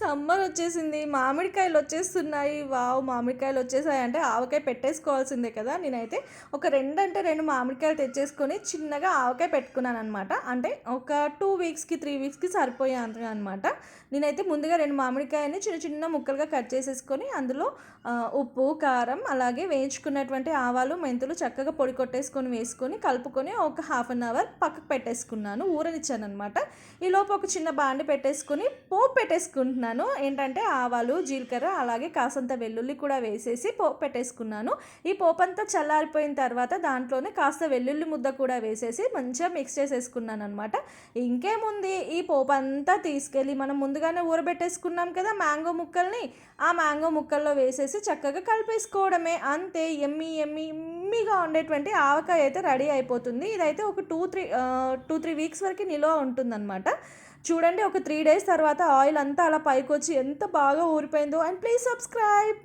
Summer వచ్చేసింది మామిడికాయలు వచ్చేస్తున్నాయి. వావ్! మామిడికాయలు వచ్చేసాయి అంటే ఆవకాయ పెట్టేసుకోవాల్సిందే కదా. నేనైతే ఒక రెండు అంటే రెండు మామిడికాయలు తెచ్చేసుకొని చిన్నగా ఆవకాయ పెట్టుకున్నాను అనమాట అంటే ఒక టూ వీక్స్కి త్రీ వీక్స్కి సరిపోయే అనమాట నేనైతే ముందుగా రెండు మామిడికాయని చిన్న చిన్న ముక్కలుగా కట్ చేసేసుకొని అందులో ఉప్పు కారం అలాగే వేయించుకున్నటువంటి ఆవాలు మెంతులు చక్కగా పొడి కొట్టేసుకొని వేసుకొని కలుపుకొని ఒక హాఫ్ అన్ అవర్ పక్కకు పెట్టేసుకున్నాను. ఊరనిచ్చాను అనమాట ఈలోపు ఒక చిన్న బాండి పెట్టేసుకొని పోపు పెట్టేసుకుంటున్నాను. ఏంటంటే ఆవాలు జీలకర్ర అలాగే కాసంత వెల్లుల్లి కూడా వేసేసి పోపు పెట్టేసుకున్నాను. ఈ పోపు అంతా చల్లారిపోయిన తర్వాత దాంట్లోనే కాస్త వెల్లుల్లి ముద్ద కూడా వేసేసి మంచిగా మిక్స్ చేసేసుకున్నాను అనమాట ఇంకేముంది? ఈ పోపు అంతా తీసుకెళ్ళి మనం ముందుగానే ఊరబెట్టేసుకున్నాం కదా మ్యాంగో ముక్కల్ని. ఆ మ్యాంగో ముక్కల్లో వేసేసి చక్కగా కలిపేసుకోవడమే. అంతే. ఎమ్మి ఎమ్మి ఎమ్మిగా ఉండేటువంటి ఆవకాయ అయితే రెడీ అయిపోతుంది. ఇదైతే ఒక two three two three weeks వరకు నిల్వ ఉంటుందన్నమాట. చూడండి ఒక త్రీ డేస్ తర్వాత ఆయిల్ అంతా అలా పైకి వచ్చి ఎంత బాగా ఊరిపోయిందో. And please subscribe!